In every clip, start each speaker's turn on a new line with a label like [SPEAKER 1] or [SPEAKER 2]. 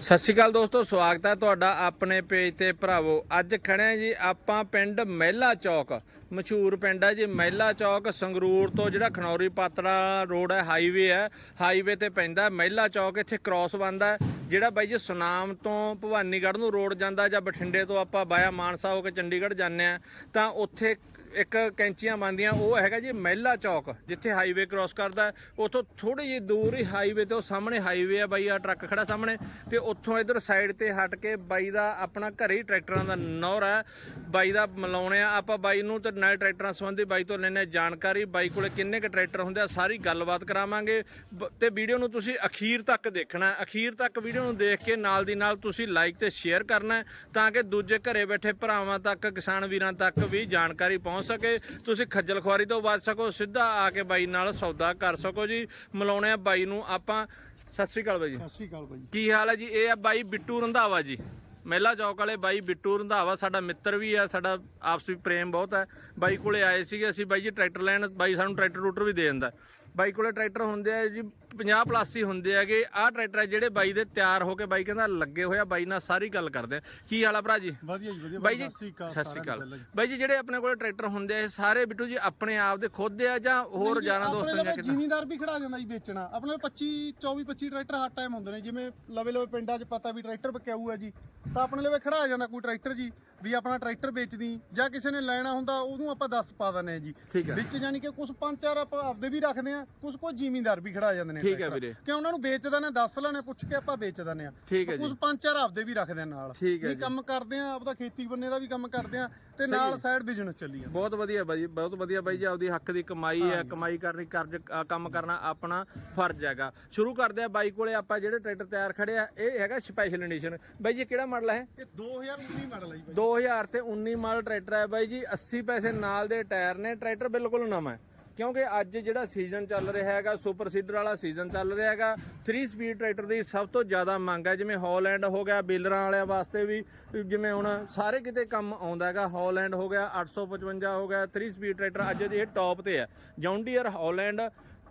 [SPEAKER 1] ਸਤਿ ਸ਼੍ਰੀ ਅਕਾਲ ਦੋਸਤੋ, ਸਵਾਗਤ ਹੈ ਤੁਹਾਡਾ ਆਪਣੇ ਪੇਜ ਤੇ ਭਰਾਵੋ। ਅੱਜ ਖੜੇ ਹਾਂ ਜੀ ਆਪਾਂ ਪਿੰਡ ਮਹਿਲਾ ਚੌਕ। ਮਸ਼ਹੂਰ ਪਿੰਡ ਹੈ ਜੀ ਮਹਿਲਾ ਚੌਕ। ਸੰਗਰੂਰ ਤੋਂ ਜਿਹੜਾ ਖਨੌਰੀ ਪਾਤੜਾ ਰੋਡ ਹੈ ਹਾਈਵੇ ਹੈ ਹਾਈਵੇ ਤੇ ਪੈਂਦਾ ਮਹਿਲਾ ਚੌਕ। ਇੱਥੇ ਕ੍ਰਾਸ ਬੰਦਾ ਜਿਹੜਾ ਬਾਈ ਜੀ ਸੁਨਾਮ ਤੋਂ ਭਵਾਨੀਗੜ੍ਹ ਨੂੰ ਰੋਡ ਜਾਂਦਾ ਜਾਂ ਬਠਿੰਡੇ ਤੋਂ ਆਪਾਂ ਬਾਇਆ ਮਾਨਸਾ ਹੋ ਕੇ ਚੰਡੀਗੜ੍ਹ ਜਾਂਦੇ ਆ ਤਾਂ ਉੱਥੇ ਇੱਕ ਕੈਂਚੀਆਂ ਬੰਦੀਆਂ ਉਹ ਹੈਗਾ ਜੀ ਮਹਿਲਾ ਚੌਕ, ਜਿੱਥੇ ਹਾਈਵੇ ਕ੍ਰਾਸ ਕਰਦਾ ਹੈ। ਉੱਥੋਂ ਥੋੜੀ ਜਿਹੀ ਦੂਰ ਹੀ ਹਾਈਵੇ ਤੇ ਉਹ ਸਾਹਮਣੇ ਹਾਈਵੇ ਆ ਬਾਈ ਆ ਟਰੱਕ ਖੜਾ ਸਾਹਮਣੇ ਤੇ ਉੱਥੋਂ ਇਧਰ ਸਾਈਡ ਤੇ ਹਟ ਕੇ ਬਾਈ ਦਾ ਆਪਣਾ ਘਰੇ ਹੀ ਟਰੈਕਟਰਾਂ ਦਾ ਨੌਰ ਹੈ ਬਾਈ ਦਾ ਮਿਲਾਉਣੇ ਆ, ਆਪਾਂ ਬਾਈ ਨੂੰ ਤੇ ਨਾਲ ਟਰੈਕਟਰਾਂ ਸੰਬੰਧੀ ਬਾਈ ਤੋਂ ਲੈਣੇ ਜਾਣਕਾਰੀ। ਬਾਈ ਕੋਲੇ ਕਿੰਨੇ ਕ ਟਰੈਕਟਰ ਹੁੰਦੇ ਆ, ਸਾਰੀ ਗੱਲਬਾਤ ਕਰਾਵਾਂਗੇ। ਬ- ਤੇ ਵੀਡੀਓ ਨੂੰ ਤੁਸੀਂ ਅਖੀਰ ਤੱਕ ਦੇਖਣਾ ਅਖੀਰ ਤੱਕ ਵੀਡੀਓ ਨੂੰ ਦੇਖ ਕੇ ਨਾਲ ਦੀ ਨਾਲ ਤੁਸੀਂ ਲਾਈਕ ਤੇ ਸ਼ੇਅਰ ਕਰਨਾ ਤਾਂ ਕਿ ਦੂਜੇ ਘਰੇ ਬੈਠੇ ਭਰਾਵਾਂ ਤੱਕ, ਕਿਸਾਨ ਵੀਰਾਂ ਤੱਕ ਵੀ ਜਾਣਕਾਰੀ ਪਹੁੰਚ ਸਕੇ। ਤੁਸੀਂ ਖੱਜਲ ਖੁਆਰੀ ਤੋਂ ਬਚ ਸਕੋ ਸਿੱਧਾ ਆ ਕੇ ਬਾਈ ਨਾਲ ਸੌਦਾ ਕਰ ਸਕੋ ਜੀ। ਮਿਲਾਉਣੇ ਆ ਬਾਈ ਨੂੰ ਆਪਾਂ। ਸਤਿ ਸ੍ਰੀ ਅਕਾਲ ਬਾਈ ਜੀ।
[SPEAKER 2] ਸਤਿ ਸ਼੍ਰੀ ਅਕਾਲ ਬਾਈ
[SPEAKER 1] ਕੀ ਹਾਲ ਹੈ ਜੀ? ਇਹ ਆ ਬਾਈ ਬਿੱਟੂ ਰੰਧਾਵਾ ਜੀ। ਮਹਿਲਾ ਚੌਕ ਵਾਲੇ ਬਾਈ ਬਿੱਟੂ ਰੰਧਾਵਾ। ਸਾਡਾ ਮਿੱਤਰ ਵੀ ਆ ਸਾਡਾ ਆਪਸੀ ਪ੍ਰੇਮ ਬਹੁਤ ਹੈ। ਬਾਈ ਕੋਲੇ ਆਏ ਸੀਗੇ ਅਸੀਂ। ਬਾਈ ਜੀ ਟਰੈਕਟਰ ਲੈਣ ਬਾਈ ਸਾਨੂੰ ਟਰੈਕਟਰ ਰੂਟਰ ਵੀ ਦੇ ਦਿੰਦਾ। ਬਾਈ ਕੋਲੇ ਟਰੈਕਟਰ ਹੁੰਦੇ ਆ ਜੀ 50 ਪਲੱਸ ਹੀ ਹੁੰਦੇ ਹੈਗੇ। ਆਹ ਟਰੈਕਟਰ ਆ ਜਿਹੜੇ ਬਾਈ ਦੇ ਤਿਆਰ ਹੋ ਕੇ ਬਾਈ ਕਹਿੰਦਾ ਲੱਗੇ ਹੋਇਆ ਬਾਈ ਨਾਲ ਸਾਰੀ ਗੱਲ ਕਰਦੇ ਆ। ਕੀ ਹਾਲ ਆ ਭਰਾ ਜੀ?
[SPEAKER 2] ਵਧੀਆ ਜੀ ਵਧੀਆ
[SPEAKER 1] ਬਾਈ ਜੀ
[SPEAKER 2] ਸਤਿ ਸ਼੍ਰੀ ਅਕਾਲ।
[SPEAKER 1] ਬਾਈ ਜੀ ਜਿਹੜੇ ਆਪਣੇ ਕੋਲੇ ਟਰੈਕਟਰ ਹੁੰਦੇ ਆ ਇਹ ਸਾਰੇ ਬਿੱਟੂ ਜੀ ਆਪਣੇ ਆਪ ਦੇ ਖੁਦ ਦੇ ਆ ਜਾਂ ਹੋਰ ਜਾਣਾ ਦੋਸਤਾਂ ਜਾਂ ਕਿਦਾਂ
[SPEAKER 2] ਜ਼ਿਮੀਂਦਾਰ ਵੀ ਖੜਾ ਜਾਂਦਾ ਜੀ ਵੇਚਣਾ। ਆਪਣੇ ਲਵੇ 25 24 25 ਟਰੈਕਟਰ ਹਰ ਟਾਈਮ ਹੁੰਦੇ ਨੇ। ਜਿਵੇਂ ਲਵੇ ਲਵੇ ਪਿੰਡਾਂ 'ਚ ਪਤਾ ਵੀ ਟਰੈਕਟਰ ਵਿਕਿਆਊ ਹੈ ਜੀ ਤਾਂ ਆਪਣੇ ਲਵੇ ਖੜਾ ਜਾਂਦਾ ਕੋਈ ਟਰੈਕਟਰ ਜੀ। ਵੀ ਆਪਣਾ ਟਰੈਕਟਰ ਵੇਚਦੀ ਜਾਂ ਕਿਸੇ ਨੇ ਲੈਣਾ ਹੁੰਦਾ ਉਹਨੂੰ ਆਪਾਂ ਦੱਸ ਪਾ ਦਿੰਦੇ ਆ ਜੀ।
[SPEAKER 1] ਠੀਕ ਹੈ।
[SPEAKER 2] ਵਿੱਚ ਜਾਨੀ ਕਿ ਕੁਝ ਪੰਜ ਚਾਰ ਆਪਾਂ ਆਪਦੇ ਵੀ ਰੱਖਦੇ ਆ ਕੁਝ ਕੋ ਜ਼ਿਮੀਂਦਾਰ ਵੀ ਖੜਾ ਜਾਂਦੇ ਨੇ
[SPEAKER 1] ਠੀਕ ਹੈ। ਵੀਰੇ।
[SPEAKER 2] ਕਿ ਉਹਨਾਂ ਨੂੰ ਵੇਚ ਦਿੰਦੇ ਦੱਸ ਲੈਣੇ ਪੁੱਛ ਕੇ ਆਪਾਂ ਵੇਚ ਦਿੰਦੇ ਆ
[SPEAKER 1] ਠੀਕ ਹੈ ਜੀ।
[SPEAKER 2] ਕੁਝ ਪੰਜ ਚਾਰ ਆਪਦੇ ਵੀ ਰੱਖਦੇ ਆ ਨਾਲ।
[SPEAKER 1] ਠੀਕ ਹੈ
[SPEAKER 2] ਵੀ
[SPEAKER 1] ਜੀ।
[SPEAKER 2] ਕੰਮ ਕਰਦੇ ਆ ਆਪਦਾ ਖੇਤੀ ਬੰਨੇ ਦਾ ਵੀ ਕੰਮ ਕਰਦੇ ਆ ਤੇ ਨਾਲ ਸਾਈਡ ਬਿਜ਼ਨਸ ਚੱਲੀ ਜਾਂਦਾ
[SPEAKER 1] ਬਹੁਤ ਵਧੀਆ ਬਾਈ ਜੀ ਬਹੁਤ ਵਧੀਆ ਬਾਈ ਜੀ ਆਪਦੀ ਹੱਕ ਦੀ ਕਮਾਈ ਹੈ ਕਮਾਈ ਕਰਨੀ ਕਰਜ ਅ, ਕੰਮ ਕਰਨਾ ਆਪਣਾ ਫਰਜ਼ ਹੈਗਾ। ਸ਼ੁਰੂ ਕਰਦੇ ਆ ਬਾਈ ਕੋਲੇ ਆਪਾਂ ਜਿਹੜੇ ਟਰੈਕਟਰ ਤਿਆਰ ਖੜੇ ਆ ਇਹ ਹੈਗਾ ਸਪੈਸ਼ਲ ਐਡੀਸ਼ਨ ਬਾਈ ਜੀ ਕਿਹੜਾ ਮਾਡਲ ਹੈ
[SPEAKER 2] ਇਹ? 2019 ਮਾਡਲ ਹੈ ਜੀ ਬਾਈ
[SPEAKER 1] 2000 ਤੇ 19 ਮਾਡਲ ਟਰੈਕਟਰ ਹੈ ਬਾਈ ਜੀ 80 ਪੈਸੇ ਨਾਲ ਦੇ ਟਾਇਰ ਨੇ, ਟਰੈਕਟਰ ਬਿਲਕੁਲ ਨਵਾਂ ਹੈ। ਕਿਉਂਕਿ ਅੱਜ ਜਿਹੜਾ ਸੀਜ਼ਨ ਚੱਲ ਰਿਹਾ ਹੈਗਾ ਸੁਪਰ ਸੀਡਰ ਵਾਲਾ ਸੀਜ਼ਨ ਚੱਲ ਰਿਹਾ ਹੈਗਾ 3 ਸਪੀਡ ਟਰੈਕਟਰ ਦੀ ਸਭ ਤੋਂ ਜ਼ਿਆਦਾ ਮੰਗ ਹੈ, ਜਿਵੇਂ ਹੌਲੈਂਡ ਹੋ ਗਿਆ ਬੇਲਰਾਂ ਵਾਲਿਆਂ ਵਾਸਤੇ ਵੀ, ਜਿਵੇਂ ਹੁਣ ਸਾਰੇ ਕਿਤੇ ਕੰਮ ਆਉਂਦਾ ਹੈਗਾ ਹੌਲੈਂਡ ਹੋ ਗਿਆ 855 ਹੋ ਗਿਆ 3 ਸਪੀਡ ਟਰੈਕਟਰ ਅੱਜ ਇਹ ਟੌਪ ਤੇ ਹੈ। ਜੌਂਡੀਅਰ ਹੌਲੈਂਡ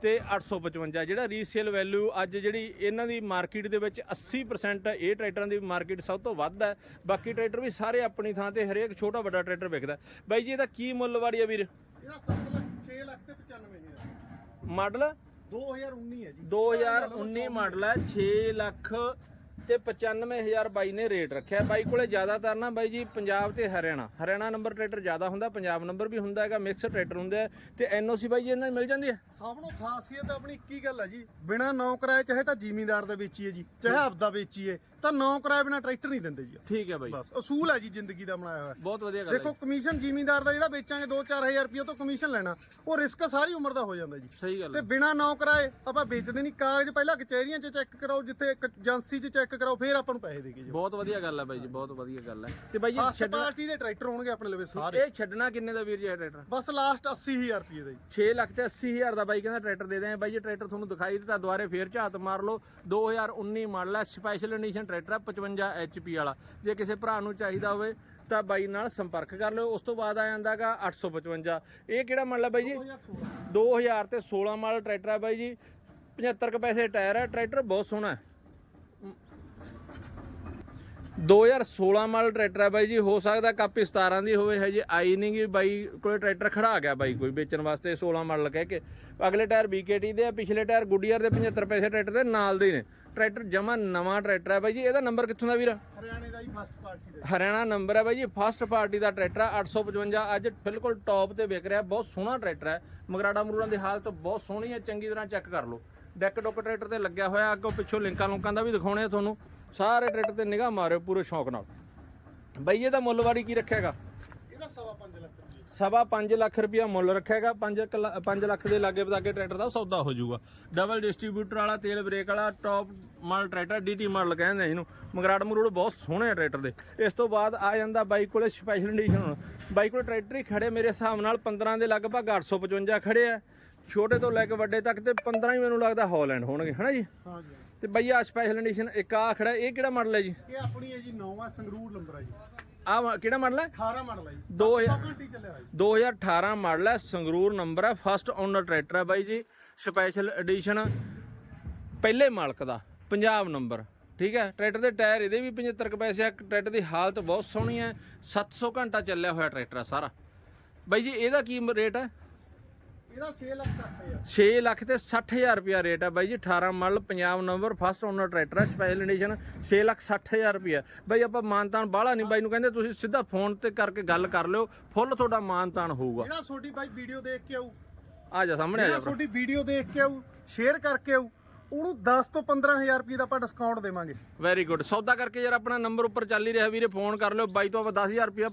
[SPEAKER 1] ਤੇ 855 ਜਿਹੜਾ ਰੀਸੇਲ ਵੈਲਿਊ ਅੱਜ ਜਿਹੜੀ ਇਹਨਾਂ ਦੀ ਮਾਰਕੀਟ ਦੇ ਵਿੱਚ 80% ਇਹ ਟਰੈਕਟਰਾਂ ਦੀ ਮਾਰਕੀਟ ਸਭ ਤੋਂ ਵੱਧ ਹੈ। ਬਾਕੀ ਟਰੈਕਟਰ ਵੀ ਸਾਰੇ ਆਪਣੀ ਥਾਂ ਤੇ ਹਰੇਕ ਛੋਟਾ ਵੱਡਾ ਟਰੈਕਟਰ ਵਿਕਦਾ। ਬਾਈ ਜੀ ਇਹਦਾ ਕੀ ਮੁੱਲ ਵਾੜੀ ਆ ਵੀਰ?
[SPEAKER 2] ਇਹਦਾ 7 ਲੱਖ 6 ਲੱਖ ਤੇ 95 ਹਜ਼ਾਰ।
[SPEAKER 1] ਮਾਡਲ?
[SPEAKER 2] 2019 ਹੈ ਜੀ।
[SPEAKER 1] 2019 ਮਾਡਲ ਹੈ 6 ਲੱਖ ਤੇ 95000 ਬਾਈ ਨੇ ਰੇਟ ਰੱਖਿਆ। ਬਾਈ ਕੋਲੇ ਜ਼ਿਆਦਾਤਰ ਨਾ ਬਾਈ ਜੀ ਪੰਜਾਬ ਤੇ ਹਰਿਆਣਾ। ਹਰਿਆਣਾ ਨੰਬਰ ਟਰੈਕਟਰ ਜ਼ਿਆਦਾ ਹੁੰਦਾ, ਪੰਜਾਬ ਨੰਬਰ ਵੀ ਹੁੰਦਾ ਹੈਗਾ ਮਿਕਸ ਟਰੈਕਟਰ ਹੁੰਦੇ ਆ ਤੇ ਐਨਓਸੀ ਬਾਈ ਜੀ ਇਹਨਾਂ ਦੀ ਮਿਲ ਜਾਂਦੀ ਹੈ?
[SPEAKER 2] ਸਭ ਨੂੰ ਖਾਸੀਅਤ ਆਪਣੀ ਕੀ ਗੱਲ ਹੈ ਜੀ? ਬਿਨਾ ਨੌ ਕਿਰਾਏ ਚਾਹੇ ਤਾਂ ਜ਼ਿਮੀਂਦਾਰ ਦਾ ਵੇਚੀਏ ਜੀ, ਚਾਹੇ ਆਪਦਾ ਵੇਚੀਏ। ਤਾਂ ਨੌ ਕਿਰਾਏ ਬਿਨਾ ਟਰੈਕਟਰ ਨਹੀਂ ਦਿੰਦੇ ਜੀ
[SPEAKER 1] ਠੀਕ ਹੈ ਬਾਈ।
[SPEAKER 2] ਬਸ ਅਸੂਲ ਹੈ ਜੀ ਜ਼ਿੰਦਗੀ ਦਾ ਬਣਾਇਆ ਹੋਇਆ।
[SPEAKER 1] ਬਹੁਤ ਵਧੀਆ ਗੱਲ ਹੈ
[SPEAKER 2] ਦੇਖੋ ਕਮਿਸ਼ਨ ਜ਼ਿਮੀਂਦਾਰ ਦਾ ਜਿਹੜਾ ਵੇਚਾਂਗੇ 2-4000 ਰੁਪਏ ਤੋਂ ਕਮਿਸ਼ਨ ਲੈਣਾ। ਉਹ ਰਿਸਕ ਸਾਰੀ ਉਮਰ ਦਾ ਹੋ ਜਾਂਦਾ ਜੀ।
[SPEAKER 1] ਸਹੀ ਗੱਲ
[SPEAKER 2] ਤੇ ਬਿਨਾ ਨੌ ਕਰਾਏ ਆਪਾਂ ਵੇਚਦੇ ਨਹੀਂ। ਕਾਗਜ਼ ਪਹਿਲਾਂ ਕਚਹਿਰੀਆਂ 'ਚ ਚੈੱਕ ਕਰਾਓ ਜਿੱਥੇ ਇੱਕ ਏਜੰਸੀ 'ਚ ਚੈੱਕ ਕਰਾਓ ਫਿਰ ਆਪਾਂ ਨੂੰ ਪੈਸੇ ਦੇ ਕੇ ਜਾਓ
[SPEAKER 1] ਬਹੁਤ ਵਧੀਆ ਗੱਲ ਹੈ ਬਾਈ ਜੀ ਬਹੁਤ ਵਧੀਆ ਗੱਲ ਹੈ। ਤੇ ਬਾਈ ਜੀ ਛੱਡਣਾ
[SPEAKER 2] ਪਾਰਟੀ ਦੇ ਟਰੈਕਟਰ ਹੋਣਗੇ ਆਪਣੇ ਲਵੇ ਸਾਰੇ।
[SPEAKER 1] ਇਹ ਛੱਡਣਾ ਕਿੰਨੇ ਦਾ ਵੀਰ ਜੀ ਇਹ ਟਰੈਕਟਰ?
[SPEAKER 2] ਬਸ ਲਾਸਟ 80000 ਰੁਪਏ ਦਾ ਜੀ।
[SPEAKER 1] 6 ਲੱਖ ਤੇ 80000 ਦਾ ਬਾਈ ਕਹਿੰਦਾ ਟਰੈਕਟਰ ਦੇ ਦੇ ਬਾਈ ਜੀ ਟਰੈਕਟਰ ਤੁਹਾਨੂੰ ਦਿਖਾਈ ਦਿੱਤਾ ਦੁਬਾਰੇ ਫੇਰ ਝਾਤ ਮਾਰ ਲਓ। 2019 ਮਾਡਲ ਹੈ ਸਪੈਸ਼ਲ ਐਡੀਸ਼ਨ ਟਰੈਕਟਰ ਹੈ 55 HP ਵਾਲਾ। ਜੇ ਕਿਸੇ ਭਰਾ ਨੂੰ ਚਾਹੀਦਾ ਹੋਵੇ ਤਾਂ ਬਾਈ ਨਾਲ ਸੰਪਰਕ ਕਰ ਲਿਓ। ਉਸ ਤੋਂ ਬਾਅਦ ਆ ਜਾਂਦਾਗਾ 855 ਇਹ ਕਿਹੜਾ ਮਾਡਲ ਹੈ ਬਾਈ ਜੀ?
[SPEAKER 2] 2016
[SPEAKER 1] 2000 ਤੇ 16 ਮਾਡਲ ਟਰੈਕਟਰ ਹੈ ਬਾਈ ਜੀ। 75 ਕੁ ਪੈਸੇ ਟਾਇਰ ਹੈ ਟਰੈਕਟਰ ਬਹੁਤ ਸੋਹਣਾ ਹੈ। 2016 ਮਾਡਲ ਟਰੈਕਟਰ ਹੈ ਬਾਈ ਜੀ ਹੋ ਸਕਦਾ ਕਾਪੀ 17 ਦੀ ਹੋਵੇ ਹਜੇ ਆਈ ਨਹੀਂ ਗੀ ਬਾਈ ਕੋਲੇ ਟਰੈਕਟਰ ਖੜਾ ਗਿਆ ਬਾਈ ਕੋਈ ਵੇਚਣ ਵਾਸਤੇ 16 ਮਾਡਲ ਕਹਿ ਕੇ। ਅਗਲੇ ਟਾਇਰ BKT ਦੇ ਆ ਪਿਛਲੇ ਟਾਇਰ ਗੁੱਡੀਅਰ ਦੇ 75 ਪੈਸੇ ਟਰੈਕਟਰ ਦੇ ਨਾਲ ਦੇ ਨੇ। ਟਰੈਕਟਰ ਜਮਾ ਨਵਾਂ ਟਰੈਕਟਰ ਹੈ ਬਾਈ ਜੀ ਇਹਦਾ ਨੰਬਰ ਕਿੱਥੋਂ ਦਾ ਵੀਰ?
[SPEAKER 2] ਹਰਿਆਣੇ ਦਾ ਜੀ ਫਸਟ ਪਾਰਟੀ ਦਾ।
[SPEAKER 1] ਹਰਿਆਣਾ ਨੰਬਰ ਹੈ ਬਾਈ ਜੀ ਫਸਟ ਪਾਰਟੀ ਦਾ ਟਰੈਕਟਰ ਹੈ 855 ਅੱਜ ਬਿਲਕੁਲ ਟੌਪ ਤੇ ਵਿਕ ਰਿਹਾ ਬਹੁਤ ਸੋਹਣਾ ਟਰੈਕਟਰ ਹੈ ਮਗਰਾੜਾ ਮਰੂੜਾਂ ਦੀ ਹਾਲਤ ਬਹੁਤ ਸੋਹਣੀ ਹੈ ਚੰਗੀ ਤਰ੍ਹਾਂ ਚੈੱਕ ਕਰ ਲਓ। ਡੈਕ ਡੁੱਕ ਟਰੈਕਟਰ ਤੇ ਲੱਗਿਆ ਹੋਇਆ ਅੱਗੋਂ ਪਿੱਛੋਂ ਲਿੰਕਾਂ ਲੁੰਕਾਂ ਦਾ ਵੀ ਦਿਖਾਉਣੇ ਆ ਤੁਹਾਨੂੰ। ਸਾਰੇ ਟਰੈਕਟਰ ਤੇ ਨਿਗਾਹ ਮਾਰਿਓ ਪੂਰੇ ਸ਼ੌਂਕ ਨਾਲ। ਬਾਈ ਇਹਦਾ ਮੁੱਲ ਵਾੜੀ ਕੀ ਰੱਖਿਆਗਾ?
[SPEAKER 2] ਇਹਦਾ ਸਵਾ ਪੰਜ ਲੱਖ ਰੁਪਏ
[SPEAKER 1] ਸਵਾ 5 ਲੱਖ ਰੁਪਇਆ ਮੁੱਲ ਰੱਖਿਆਗਾ। 5 5 ਲੱਖ ਦੇ ਲਾਗੇ ਬਤਾਕੇ ਟਰੈਕਟਰ ਦਾ ਸੌਦਾ ਹੋ ਜਾਊਗਾ। ਡਬਲ ਡਿਸਟ੍ਰੀਬਿਊਟਰ ਵਾਲਾ ਤੇਲ ਬ੍ਰੇਕ ਵਾਲਾ top model tractor DT model ਕਹਿੰਦੇ ਆ ਇਹਨੂੰ। ਮਗਰਾੜ ਮਰੂੜ ਬਹੁਤ ਸੋਹਣੇ ਟਰੈਕਟਰ ਦੇ। ਇਸ ਤੋਂ ਬਾਅਦ ਆ ਜਾਂਦਾ ਬਾਈਕ ਕੋਲੇ ਸਪੈਸ਼ਲ ਐਡੀਸ਼ਨ ਬਾਈਕ ਕੋਲੇ ਟਰੈਕਟਰ ਹੀ ਖੜੇ ਮੇਰੇ ਹਿਸਾਬ ਨਾਲ 15 ਦੇ ਲਗਭਗ 855 ਖੜੇ ਆ। ਛੋਟੇ ਤੋਂ ਲੈ ਕੇ ਵੱਡੇ ਤੱਕ ਤੇ 15 ਹੀ ਮੈਨੂੰ ਲੱਗਦਾ ਹਾਲੈਂਡ ਹੋਣਗੇ ਹਨਾ ਜੀ?
[SPEAKER 2] ਹਾਂ ਜੀ
[SPEAKER 1] ਤੇ ਬਈ ਆ ਸਪੈਸ਼ਲ ਐਡੀਸ਼ਨ ਇੱਕ ਆ ਖੜਾ ਇਹ ਕਿਹੜਾ ਮਾਡਲ ਹੈ ਜੀ?
[SPEAKER 2] ਇਹ ਆਪਣੀ ਹੈ ਜੀ ਨੌਵਾਂ ਸੰਗਰੂਰ ਨੰਬਰ ਹੈ ਜੀ।
[SPEAKER 1] ਆ ਕਿਹੜਾ ਮਾਡਲ ਹੈ?
[SPEAKER 2] 18 ਮਾਡਲ ਹੈ ਜੀ।
[SPEAKER 1] ਦੋ ਹਜ਼ਾਰ-
[SPEAKER 2] 7 ਘੰਟੇ ਚੱਲਿਆ ਹੋਇਆ ਜੀ।
[SPEAKER 1] 2018 ਮਾਡਲ ਹੈ ਸੰਗਰੂਰ ਨੰਬਰ ਹੈ ਫਸਟ ਓਨਰ ਟਰੈਕਟਰ ਹੈ ਬਾਈ ਜੀ। ਸਪੈਸ਼ਲ ਐਡੀਸ਼ਨ ਪਹਿਲੇ ਮਾਲਕ ਦਾ ਪੰਜਾਬ ਨੰਬਰ ਠੀਕ ਹੈ? ਟਰੈਕਟਰ ਦੇ ਟਾਇਰ ਇਹਦੇ ਵੀ 75 ਕੁ ਪੈਸੇ ਆ ਟਰੈਕਟਰ ਦੀ ਹਾਲਤ ਬਹੁਤ ਸੋਹਣੀ ਹੈ। 700 ਘੰਟਾ ਚੱਲਿਆ ਹੋਇਆ ਟਰੈਕਟਰ ਆ ਸਾਰਾ। ਬਾਈ ਜੀ ਇਹਦਾ ਕੀ ਰੇਟ ਹੈ?
[SPEAKER 2] ਇਹਦਾ 6 ਲੱਖ 60 ਹਜ਼ਾਰ।
[SPEAKER 1] 6 ਲੱਖ ਤੇ 60000 ਰੁਪਿਆ ਰੇਟ ਹੈ ਬਾਈ ਜੀ 18 model Punjab number first owner tractor special edition 6 lakh 60000 ਰੁਪਿਆ ਬਾਈ ਆਪਾਂ ਮਾਨਤਾਨ ਬਾਹਲਾ ਨਹੀਂ ਬਾਈ ਨੂੰ ਕਹਿੰਦੇ ਤੁਸੀਂ ਸਿੱਧਾ ਫੋਨ ਤੇ ਕਰਕੇ ਗੱਲ ਕਰ ਲਿਓ ਫੁੱਲ ਤੁਹਾਡਾ ਮਾਨਤਾਨ ਹੋਊਗਾ।
[SPEAKER 2] ਜਿਹੜਾ ਤੁਹਾਡੀ ਬਾਈ ਵੀਡੀਓ ਦੇਖ ਕੇ ਆਊ
[SPEAKER 1] ਆ ਜਾ ਸਾਹਮਣੇ ਆ ਜਾ
[SPEAKER 2] ਤੁਹਾਡੀ ਵੀਡੀਓ ਦੇਖ ਕੇ ਆਊ ਸ਼ੇਅਰ ਕਰਕੇ ਆਊ ਉਹਨੂੰ 10 ਤੋਂ 15000 ਰੁਪਏ ਦਾ ਆਪਾਂ ਡਿਸਕਾਊਂਟ ਦੇਵਾਂਗੇ।
[SPEAKER 1] ਵੈਰੀ ਗੁੱਡ ਸੌਦਾ ਕਰਕੇ ਯਾਰ ਆਪਣਾ ਨੰਬਰ ਉੱਪਰ ਚੱਲ ਹੀ ਰਿਹਾ ਵੀਰੇ ਫੋਨ ਕਰ ਲਿਓ। ਬਾਈ ਤੋਂ ਆਪਾਂ 10000 ਰੁਪਿਆ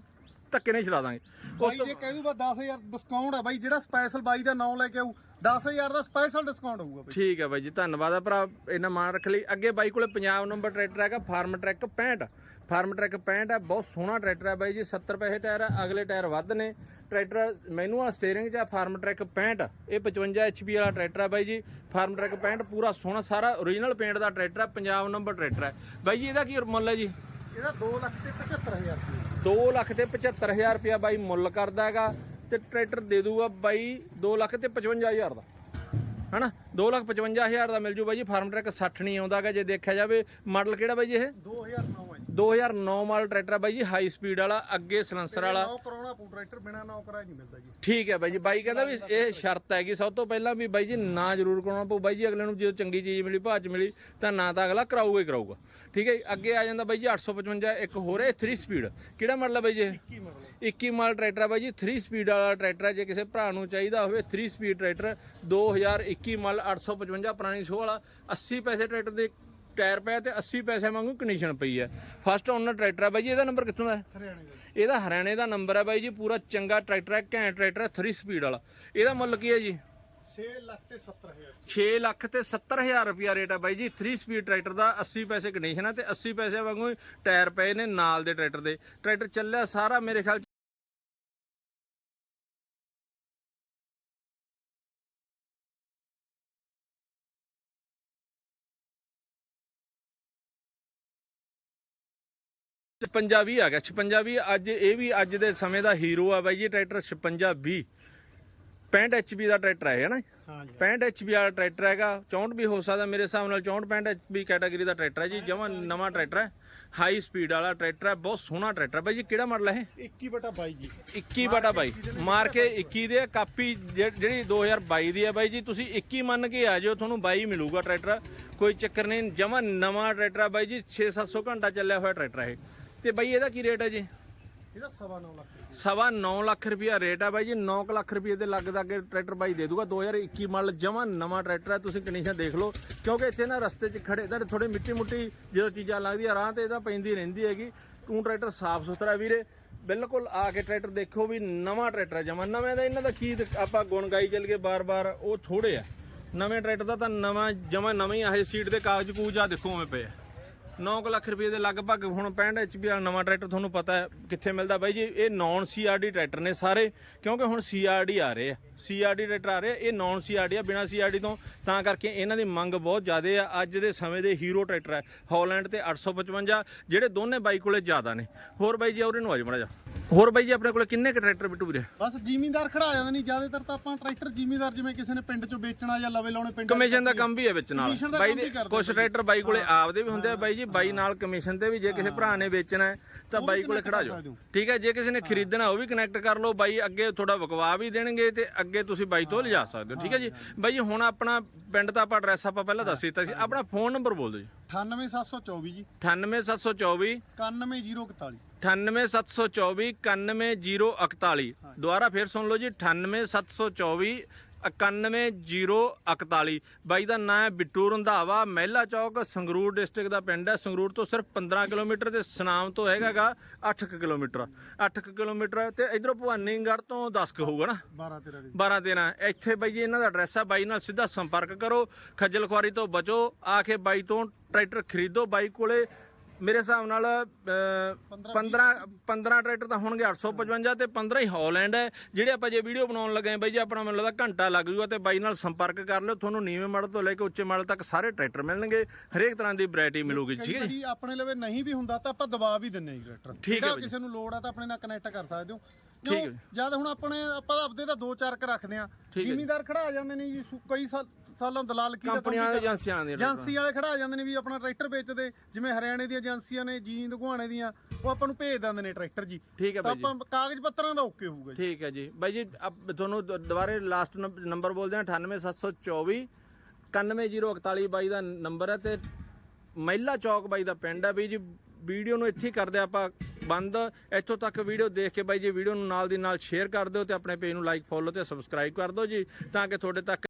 [SPEAKER 1] ਧੱਕੇ ਨਹੀਂ ਛਡਾ ਦਾਂਗੇ। ਉਸ
[SPEAKER 2] ਬਾਈ
[SPEAKER 1] ਤੋਂ
[SPEAKER 2] ਜੇ ਕਹਿ ਦੂਗਾ 10000 ਡਿਸਕਾਊਂਟ ਹੈ ਬਾਈ ਜਿਹੜਾ ਸਪੈਸ਼ਲ ਬਾਈ ਦਾ ਨਾਮ ਲੈ ਕੇ ਆਊ 10000 ਦਾ ਸਪੈਸ਼ਲ ਡਿਸਕਾਊਂਟ ਹੋਊਗਾ ਬਾਈ।
[SPEAKER 1] ਠੀਕ ਹੈ ਬਾਈ ਜੀ ਧੰਨਵਾਦ ਆ ਭਰਾ ਇਹਨਾਂ ਮਾਨ ਰੱਖ ਲਈ। ਅੱਗੇ ਬਾਈ ਕੋਲੇ ਪੰਜਾਬ ਨੰਬਰ ਟਰੈਕਟਰ ਹੈਗਾ ਫਾਰਮ ਟਰੈਕ 65 ਫਾਰਮ ਟਰੈਕ 65 ਹੈ ਬਹੁਤ ਸੋਹਣਾ ਟਰੈਕਟਰ ਹੈ ਬਾਈ ਜੀ 70 ਪੈਸੇ ਟਾਇਰ ਆ ਅਗਲੇ ਟਾਇਰ ਵੱਧ ਨੇ। ਟਰੈਕਟਰ ਮੈਨੂਅਲ ਸਟੀਅਰਿੰਗ 'ਚ ਆ ਫਾਰਮ ਟਰੈਕ 65 ਇਹ 55 HP ਵਾਲਾ ਟਰੈਕਟਰ ਹੈ ਬਾਈ ਜੀ। ਫਾਰਮ ਟਰੈਕ 65 ਪੂਰਾ ਸੋਹਣਾ ਸਾਰਾ ਓਰੀਜਨਲ ਪੇਂਟ ਦਾ ਟਰੈਕਟਰ ਹੈ ਪੰਜਾਬ ਨੰਬਰ ਟਰੈਕਟਰ ਹੈ ਬਾਈ ਜੀ ਇਹਦਾ ਕੀ ਮੁੱਲ ਹੈ ਜੀ?
[SPEAKER 2] ਇਹਦਾ 2 ਲੱਖ ਤੇ 75000 ਰੁਪਏ
[SPEAKER 1] 2 ਲੱਖ ਤੇ 75000 ਰੁਪਇਆ ਬਾਈ ਮੁੱਲ ਕਰਦਾ ਹੈਗਾ ਤੇ ਟਰੈਕਟਰ ਦੇ ਦੂਗਾ ਬਾਈ 2 ਲੱਖ ਤੇ 55000 ਦਾ। ਹਨਾ? 2 ਲੱਖ 55000 ਦਾ ਮਿਲ ਜੂ ਬਾਈ ਜੀ, ਫਾਰਮ ਟਰੈਕ 60 ਨਹੀਂ ਆਉਂਦਾਗਾ ਜੇ ਦੇਖਿਆ ਜਾਵੇ। ਮਾਡਲ ਕਿਹੜਾ ਬਾਈ ਜੀ ਇਹ?
[SPEAKER 2] 2009 ਹੈ
[SPEAKER 1] 2009 ਮਾਡਲ ਟਰੈਕਟਰ ਆ ਬਾਈ ਜੀ ਹਾਈ ਸਪੀਡ ਵਾਲਾ ਅੱਗੇ ਸਲੈਂਸਰ ਵਾਲਾ।
[SPEAKER 2] ਨੌ ਕਰਾਉਣਾ ਪੂ ਟਰੈਕਟਰ ਬਿਨਾ ਨੌ ਕਰਾਇਆ ਨਹੀਂ ਮਿਲਦਾ ਜੀ।
[SPEAKER 1] ਠੀਕ ਹੈ ਬਾਈ ਜੀ ਬਾਈ ਕਹਿੰਦਾ ਵੀ ਇਹ ਸ਼ਰਤ ਹੈਗੀ ਸਭ ਤੋਂ ਪਹਿਲਾਂ ਵੀ ਬਾਈ ਜੀ ਨਾ ਜ਼ਰੂਰ ਕਰਾਉਣਾ ਪਊ। ਬਾਈ ਜੀ ਅਗਲੇ ਨੂੰ ਜਦੋਂ ਚੰਗੀ ਚੀਜ਼ ਮਿਲੀ ਭਾਅ ਚ ਮਿਲੀ ਤਾਂ ਨਾ ਤਾਂ ਅਗਲਾ ਕਰਾਊਗਾ ਹੀ ਕਰਾਊਗਾ। ਠੀਕ ਹੈ ਜੀ, ਅੱਗੇ ਆ ਜਾਂਦਾ ਬਾਈ ਜੀ 855 ਇੱਕ ਹੋਰ ਹੈ 3 ਸਪੀਡ ਕਿਹੜਾ ਮਾਡਲ ਹੈ ਬਾਈ ਜੀ ਇਹ?
[SPEAKER 2] ਕੀ ਮਤਲਬ
[SPEAKER 1] 21 ਮਾਡਲ ਟਰੈਕਟਰ ਆ ਬਾਈ ਜੀ 3 ਸਪੀਡ ਵਾਲਾ ਟਰੈਕਟਰ ਹੈ ਜੇ ਕਿਸੇ ਭਰਾ ਨੂੰ ਚਾਹੀਦਾ ਹੋਵੇ 3 ਸਪੀਡ ਟਰੈਕਟਰ 2021 ਮਾਡਲ 855 ਪੁਰਾਣੀ ਸ਼ੋਅ ਵਾਲਾ 80 ਪੈਸੇ ਟਰੈਕਟਰ ਦੇ ਟਾਇਰ ਪਿਆ ਤੇ 80 ਪੈਸੇ ਵਾਂਗੂ ਕੰਡੀਸ਼ਨ ਪਈ ਹੈ ਫਸਟ ਓਨਰ ਟਰੈਕਟਰ ਹੈ ਬਾਈ ਜੀ ਇਹਦਾ ਨੰਬਰ ਕਿੱਥੋਂ ਦਾ ਹੈ?
[SPEAKER 2] ਹਰਿਆਣੇ ਦਾ
[SPEAKER 1] ਇਹਦਾ ਹਰਿਆਣੇ ਦਾ ਨੰਬਰ ਹੈ ਬਾਈ ਜੀ ਪੂਰਾ ਚੰਗਾ ਟਰੈਕਟਰ ਹੈ ਘੈਂਟ ਟਰੈਕਟਰ ਹੈ 3 ਸਪੀਡ ਵਾਲਾ। ਇਹਦਾ ਮੁੱਲ ਕੀ ਹੈ ਜੀ?
[SPEAKER 2] 6 ਲੱਖ ਤੇ 70000
[SPEAKER 1] 6 ਲੱਖ ਤੇ 70000 ਰੁਪਿਆ ਰੇਟ ਹੈ ਬਾਈ ਜੀ 3 ਸਪੀਡ ਟਰੈਕਟਰ ਦਾ 80 ਪੈਸੇ ਕੰਡੀਸ਼ਨ ਹੈ ਤੇ 80 ਪੈਸੇ ਵਾਂਗੂ ਟਾਇਰ ਪਏ ਨੇ ਨਾਲ ਦੇ ਟਰੈਕਟਰ ਦੇ। ਟਰੈਕਟਰ ਚੱਲਿਆ ਸਾਰਾ ਮੇਰੇ ਖਿਆਲ 'ਚ56 ਆ ਗਿਆ 56 ਵੀ ਅੱਜ ਇਹ ਵੀ ਅੱਜ ਦੇ ਸਮੇਂ ਦਾ ਹੀਰੋ ਆ ਬਾਈ ਜੀ ਟਰੈਕਟਰ 56 20 65 HP ਦਾ ਟਰੈਕਟਰ ਹੈ ਨਾ?
[SPEAKER 2] ਹਾਂ ਜੀ
[SPEAKER 1] 65 HP ਵਾਲਾ ਟਰੈਕਟਰ ਹੈਗਾ 64 ਵੀ ਹੋ ਸਕਦਾ ਮੇਰੇ ਹਿਸਾਬ ਨਾਲ 64 65 HP ਕੈਟਾਗਰੀ ਦਾ ਟਰੈਕਟਰ ਹੈ ਜੀ ਜਮਾਂ ਨਵਾਂ ਟਰੈਕਟਰ ਹੈ ਹਾਈ ਸਪੀਡ ਵਾਲਾ ਟਰੈਕਟਰ ਹੈ ਬਹੁਤ ਸੋਹਣਾ ਟਰੈਕਟਰ ਬਾਈ ਜੀ ਕਿਹੜਾ ਮਾਡਲ ਹੈ
[SPEAKER 2] 21 ਬਟਾ 22 ਜੀ।
[SPEAKER 1] ਇਹ 21 ਬਟਾ ਬਾਈ ਮਾਰ ਕੇ 21 ਦੇ ਕਾਪੀ ਜਿਹ- ਜਿਹੜੀ 2022 ਦੀ ਹੈ ਬਾਈ ਜੀ ਤੁਸੀਂ 21 ਮੰਨ ਕੇ ਆ ਜਾਓ ਤੁਹਾਨੂੰ 22 ਮਿਲੂਗਾ ਟਰੈਕਟਰ। ਕੋਈ ਚੱਕਰ ਨਹੀਂ ਜਮਾਂ ਨਵਾਂ ਟਰੈਕਟਰ ਹੈ ਬਾਈ ਜੀ 6-700 ਘੰਟਾ ਚੱਲਿਆ ਹੋਇਆ ਟਰੈਕਟਰ ਹੈ ਤੇ ਬਾਈ ਇਹਦਾ ਕੀ ਰੇਟ ਹੈ ਜੀ?
[SPEAKER 2] ਇਹਦਾ ਸਵਾ ਨੌ ਲੱਖ ਰੁਪਏ।
[SPEAKER 1] ਸਵਾ 9 ਲੱਖ ਰੁਪਿਆ ਰੇਟ ਹੈ ਬਾਈ ਜੀ। 9 ਲੱਖ ਰੁਪਏ ਦੇ ਲੱਗ ਅੱਗੇ ਟਰੈਕਟਰ ਬਾਈ ਦੇ ਦੂਗਾ। 2021 ਮਾਡਲ ਜਮਾ ਨਵਾਂ ਟਰੈਕਟਰ ਹੈ। ਤੁਸੀਂ ਕੰਡੀਸ਼ਨ ਦੇਖ ਲਓ। ਕਿਉਂਕਿ ਇੱਥੇ ਨਾ ਰਸਤੇ 'ਚ ਖੜੇ ਤਾਂ ਥੋੜੇ ਮਿੱਟੀ ਮੁੱਟੀ ਜਦੋਂ ਚੀਜ਼ਾਂ ਲੱਗਦੀਆਂ ਰਾਹ ਤੇ ਇਹਦਾ ਪੈਂਦੀ ਰਹਿੰਦੀ ਹੈਗੀ। ਤੂੰ ਟਰੈਕਟਰ ਸਾਫ਼ ਸੁਥਰਾ ਵੀਰੇ। ਬਿਲਕੁਲ ਆ ਕੇ ਟਰੈਕਟਰ ਦੇਖੋ ਵੀ ਨਵਾਂ ਟਰੈਕਟਰ ਹੈ ਜਮਾ। ਨਵੇਂ ਦਾ ਇਹਨਾਂ ਦਾ ਕੀ ਆਪਾਂ ਗੁਣ ਗਾਈ ਚੱਲ ਕੇ ਬਾਰ-ਬਾਰ ਉਹ ਥੋੜੇ ਆ। ਨਵੇਂ ਟਰੈਕਟਰ ਦਾ ਤਾਂ ਨਵਾਂ ਜਮਾ ਨਵੇਂ ਆਹੇ ਸੀਟ ਦੇ ਕਾਗਜ਼ ਕੂਜ ਆ ਦੇਖੋ ਉਵੇਂ ਪਏ ਆ। 9 ਲੱਖ ਰੁਪਏ ਦੇ ਲਗਭਗ ਹੁਣ 65 HP ਵਾਲਾ ਨਵਾਂ ਟਰੈਕਟਰ ਤੁਹਾਨੂੰ ਪਤਾ ਹੈ ਕਿੱਥੇ ਮਿਲਦਾ ਬਾਈ ਜੀ, ਇਹ ਨਾਨ ਸੀਆਰਡੀ ਟਰੈਕਟਰ ਨੇ ਸਾਰੇ, ਕਿਉਂਕਿ ਹੁਣ ਸੀਆਰਡੀ ਆ ਰਹੇ ਆ। ਸੀਆਰਡੀ ਟਰੈਕਟਰ ਆ ਰਹੇ ਆ, ਇਹ ਨਾਨ ਸੀਆਰਡੀ ਆ, ਬਿਨਾ ਸੀਆਰਡੀ ਤੋਂ। ਤਾਂ ਕਰਕੇ ਇਹਨਾਂ ਦੀ ਮੰਗ ਬਹੁਤ ਜ਼ਿਆਦਾ ਆ, ਅੱਜ ਦੇ ਸਮੇਂ ਦੇ ਹੀਰੋ ਟਰੈਕਟਰ ਹੈ ਹਾਲੈਂਡ ਤੇ 855 ਜਿਹੜੇ ਦੋਨੇ ਬਾਈ ਕੋਲੇ ਜ਼ਿਆਦਾ ਨੇ। ਹੋਰ ਬਾਈ ਜੀ, ਔਰੇ ਨੂੰ ਆਜ ਮੜਾ ਜਾ ਹੋਰ ਬਾਈ ਜੀ ਆਪਣੇ ਕੋਲੇ ਕਿੰਨੇ ਕ ਟਰੈਕਟਰ ਬਿੱਟੂ ਵੀਰੇ?
[SPEAKER 2] ਬਸ ਜ਼ਿਮੀਂਦਾਰ ਖੜਾ ਜਾਂਦੇ ਨਹੀਂ ਜ਼ਿਆਦਾਤਰ ਤਾਂ ਆਪਾਂ ਟਰੈਕਟਰ ਜ਼ਿਮੀਂਦਾਰ ਜਿਵੇਂ ਕਿਸੇ ਨੇ ਪਿੰਡ ਚੋਂ ਵੇਚਣਾ ਜਾਂ ਲਵੇ ਲਾਉਣੇ ਪਿੰਡ
[SPEAKER 1] ਕਮਿਸ਼ਨ ਦਾ ਕੰਮ ਵੀ ਹੈ ਵਿੱਚ ਨਾਲ। ਬਾਈ ਦੇ ਕੁਝ ਟਰੈਕਟਰ ਬਾਈ ਕੋਲੇ ਆਪਦੇ ਵੀ ਹੁੰਦੇ ਆ ਬਾਈ ਜੀ ਬਾਈ ਨਾਲ ਕਮਿਸ਼ਨ ਤੇ ਵੀ ਜੇ ਕਿਸੇ ਭਰਾ ਨੇ ਵੇਚਣਾ ਤਾਂ ਬਾਈ ਕੋਲੇ ਖੜਾ ਜਾਓ। ਠੀਕ ਹੈ ਜੇ ਕਿਸੇ ਨੇ ਖਰੀਦਣਾ ਉਹ ਵੀ ਕਨੈਕਟ ਕਰ ਲਓ ਬਾਈ ਅੱਗੇ ਤੁਹਾਡਾ ਵਕਵਾ ਵੀ ਦੇਣਗੇ ਤੇ ਅੱਗੇ ਤੁਸੀਂ ਬਾਈ ਤੋਂ ਲਿਜਾ ਸਕਦੇ ਹੋ। ਠੀਕ ਹੈ ਜੀ। ਬਾਈ ਜੀ ਹੁਣ ਆਪਣਾ ਪਿੰਡ ਦਾ ਆਪਾਂ ਐਡਰੈਸ ਆਪਾਂ ਪਹਿਲਾਂ ਦੱਸ ਦਿੱਤਾ ਸੀ। ਆਪਣਾ ਫੋਨ ਨੰਬਰ ਬੋਲ ਦਿਓ ਜੀ।
[SPEAKER 2] 98724 ਜੀ
[SPEAKER 1] 98724
[SPEAKER 2] 91041
[SPEAKER 1] 98724 91041 ਦੁਬਾਰਾ ਫੇਰ ਸੁਣ ਲਓ ਜੀ 98724 91041 ਬਾਈ ਦਾ ਨਾਮ ਹੈ ਬਿੱਟੂ ਰੰਧਾਵਾ। ਮਹਿਲਾ ਚੌਕ ਸੰਗਰੂਰ ਡਿਸਟ੍ਰਿਕਟ ਦਾ ਪਿੰਡ ਹੈ। ਸੰਗਰੂਰ ਤੋਂ ਸਿਰਫ 15 ਕਿਲੋਮੀਟਰ ਤੇ ਸਨਾਮ ਤੋਂ ਹੈਗਾਗਾ 8 ਕਿਲੋਮੀਟਰ। 8 ਕਿਲੋਮੀਟਰ ਤੇ ਇਧਰੋਂ ਭਵਾਨੀਗੜ੍ਹ ਤੋਂ 10 ਕੁ ਹੋਊਗਾ ਨਾ?
[SPEAKER 2] 12 13 ਦੀ
[SPEAKER 1] 12 13 ਇੱਥੇ ਬਾਈ ਜੀ ਇਹਨਾਂ ਦਾ ਐਡਰੈਸ ਹੈ ਬਾਈ ਨਾਲ ਸਿੱਧਾ ਸੰਪਰਕ ਕਰੋ। ਖੱਜਲ ਖੁਆਰੀ ਤੋਂ ਬਚੋ। ਆ ਕੇ ਬਾਈ ਤੋਂ ਟਰੈਕਟਰ ਖਰੀਦੋ। ਬਾਈ ਕੋਲੇ ਮੇਰੇ ਹਿਸਾਬ ਨਾਲ ਅਹ, 15 15 ਟਰੈਕਟਰ ਤਾਂ ਹੋਣਗੇ 855 ਤੇ 15 ਹੀ ਹਾਲੈਂਡ ਹੈ। ਜਿਹੜੇ ਆਪਾਂ ਜੇ ਵੀਡੀਓ ਬਣਾਉਣ ਲੱਗੇ ਹਾਂ ਬਾਈ ਜੀ ਆਪਣਾ ਮੈਨੂੰ ਲੱਗਦਾ ਘੰਟਾ ਲੱਗ ਜੂਗਾ ਤੇ ਬਾਈ ਨਾਲ ਸੰਪਰਕ ਕਰ ਲਿਓ। ਤੁਹਾਨੂੰ ਨੀਵੇਂ ਮਾਡਲ ਤੋਂ ਲੈ ਕੇ ਉੱਚੇ ਮਾਡਲ ਤੱਕ ਸਾਰੇ ਟਰੈਕਟਰ ਮਿਲਣਗੇ। ਹਰੇਕ ਤਰ੍ਹਾਂ ਦੀ ਵੈਰਾਈਟੀ ਮਿਲੂਗੀ
[SPEAKER 2] ਕਈ
[SPEAKER 1] ਠੀਕ ਹੈ ਜੀ?
[SPEAKER 2] ਆਪਣੇ ਲਵੇ ਨਹੀਂ ਵੀ ਹੁੰਦਾ ਤਾਂ ਆਪਾਂ ਦਬਾ ਵੀ ਦਿੰਨੇ ਜੀ ਟਰੈਕਟਰ।
[SPEAKER 1] ਠੀਕ ਹੈ।
[SPEAKER 2] ਕਿਸੇ ਨੂੰ ਲੋੜ ਆ ਤਾਂ ਆਪਣੇ ਨਾਲ ਕਨੈਕਟ ਕਰ ਸਕਦੇ ਹੋ। ਕਿਉਂ। ਜਦ ਹੁਣ ਆਪਣੇ ਆਪਾਂ ਆਪਦੇ ਦਾ ਦੋ ਚਾਰ ਕ ਰੱਖਦੇ ਆ। ਜ਼ਿਮੀਦਾਰ ਖੜਾ ਜਾਂਦੇ ਨੇ ਜੀ ਕਈ ਸਾਲ ਦਲਾਲ ਕੀ
[SPEAKER 1] ਕੰਪਨੀਆਂ ਦੇ। ਏਜੰਸੀਆਂ ਦੇ
[SPEAKER 2] ਏਜੰਸੀ ਵਾਲੇ ਖੜਾ ਜਾਂਦੇ ਨੇ ਵੀ ਆਪਣਾ ਟਰੈਕਟਰ ਵੇਚਦੇ। ਜਿਵੇਂ ਹਰਿਆਣੇ ਦੀਆਂ ਏਜੰਸੀਆਂ ਨੇ ਜੀਂਦ ਗੁਹਾਣੇ ਦੀਆਂ ਉਹ ਆਪਾਂ ਨੂੰ ਭੇਜ ਦਿੰਦੇ ਨੇ ਟਰੈਕਟਰ ਜੀ।
[SPEAKER 1] ਠੀਕ ਹੈ
[SPEAKER 2] ਤਾਂ
[SPEAKER 1] ਬਾਈ ਜੀ।
[SPEAKER 2] ਆਪਾਂ ਕਾਗਜ਼ ਪੱਤਰਾਂ ਦਾ ਓਕੇ ਹੋਊਗਾ ਜੀ।
[SPEAKER 1] ਠੀਕ ਹੈ ਜੀ। ਬਾਈ ਜੀ ਤੁਹਾਨੂੰ ਦੁਬਾਰੇ ਲਾਸਟ ਨੰਬਰ ਬੋਲਦੇ ਹਾਂ 98724 91041 ਬਾਈ ਦਾ ਨੰਬਰ ਹੈ ਤੇ ਮਹਿਲਾ ਚੌਕ ਬਾਈ ਦਾ ਪਿੰਡ ਹੈ। ਬਈ ਜੀ ਵੀਡੀਓ ਨੂੰ ਇੱਥੇ ਹੀ ਕਰਦੇ ਆਪਾਂ। ਬੰਦ। ਇੱਥੋਂ ਤੱਕ ਵੀਡੀਓ ਦੇਖ ਕੇ ਬਾਈ ਜੀ ਵੀਡੀਓ ਨੂੰ ਨਾਲ ਦੀ ਨਾਲ ਸ਼ੇਅਰ ਕਰ ਦਿਓ ਤੇ ਆਪਣੇ ਪੇਜ ਨੂੰ ਲਾਈਕ ਫੋਲੋ ਤੇ ਸਬਸਕ੍ਰਾਈਬ ਕਰ ਦਿਓ ਜੀ, ਤਾਂ ਕਿ ਤੁਹਾਡੇ ਤੱਕ